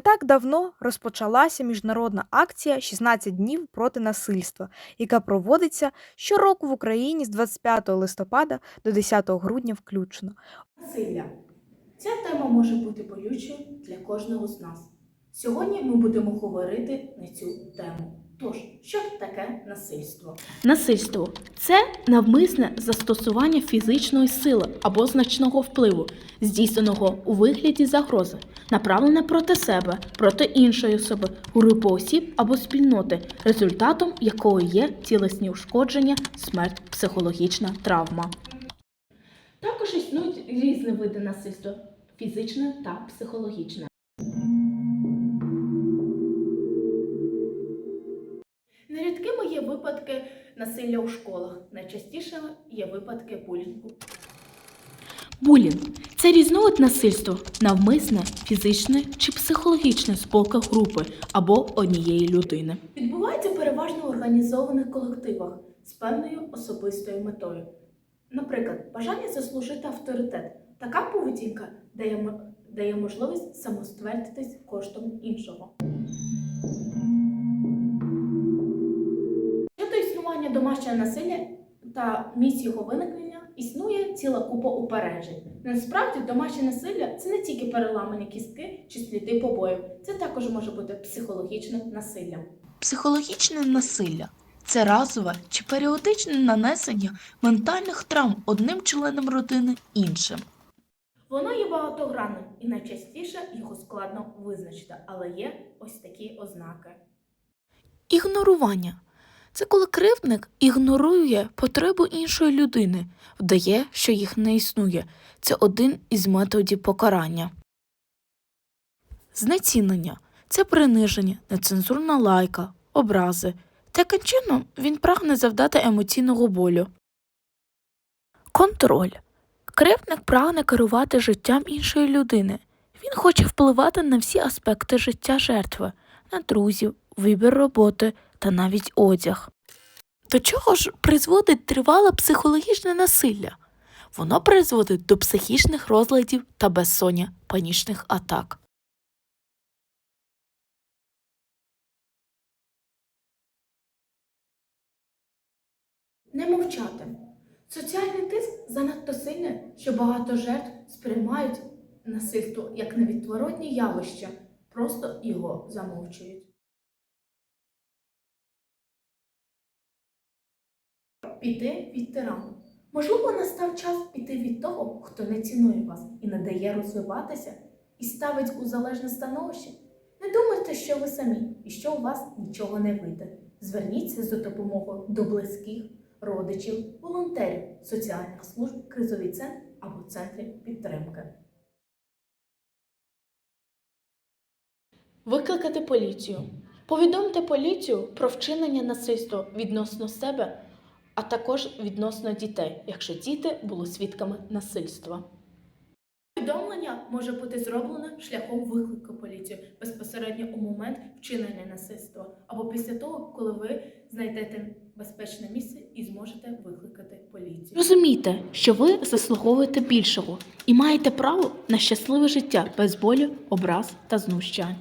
так давно розпочалася міжнародна акція «16 днів проти насильства, яка проводиться щороку в Україні з 25 листопада до 10 грудня включно. Насилля. Ця тема може бути болючою для кожного з нас. Сьогодні ми будемо говорити на цю тему. Тож, що таке насильство? Насильство це навмисне застосування фізичної сили або значного впливу, здійсненого у вигляді загрози, направлене проти себе, проти іншої особи, групи осіб або спільноти, результатом якої є тілесні ушкодження, смерть, психологічна травма. Також існують різні види насильства фізичне та психологічне. Випадки насилля у школах. Найчастіше є випадки булінгу. Булінг це різновид насильства, навмисне, фізичне чи психологічне боку групи або однієї людини. Відбувається переважно в організованих колективах з певною особистою метою. Наприклад, бажання заслужити авторитет. Така поведінка дає, дає можливість самоствердитись коштом іншого. Домашнього насилля та місць його виникнення існує ціла купа упереджень. Насправді, домашнє насилля це не тільки переламані кістки чи сліди побоїв, це також може бути психологічним насиллям. Психологічне насилля це разове чи періодичне нанесення ментальних травм одним членом родини іншим. Воно є багатогранним і найчастіше його складно визначити, але є ось такі ознаки. Ігнорування це коли кривдник ігнорує потребу іншої людини, вдає, що їх не існує. Це один із методів покарання. Знецінення це приниження, нецензурна лайка, образи. Таким чином він прагне завдати емоційного болю. Контроль. Кривдник прагне керувати життям іншої людини. Він хоче впливати на всі аспекти життя жертви, на друзів, вибір роботи та навіть одяг. До чого ж призводить тривале психологічне насилля? Воно призводить до психічних розладів та безсоння, панічних атак. Не мовчати. Соціальний тиск занадто сильний, що багато жертв сприймають насильство як невідворотні явище, просто його замовчують. Піти від тирану. Можливо, настав час піти від того, хто не цінує вас і не дає розвиватися, і ставить у залежне становище. Не думайте, що ви самі і що у вас нічого не вийде. Зверніться за допомогою до близьких, родичів, волонтерів, соціальних служб, кризовий центр або центрів підтримки. Викликати поліцію. Повідомте поліцію про вчинення насильства відносно себе, а також відносно дітей, якщо діти були свідками насильства. Повідомлення може бути зроблене шляхом виклику поліції безпосередньо у момент вчинення насильства або після того, коли ви знайдете безпечне місце і зможете викликати поліцію. Розумійте, що ви заслуговуєте більшого і маєте право на щасливе життя без болю, образ та знущань.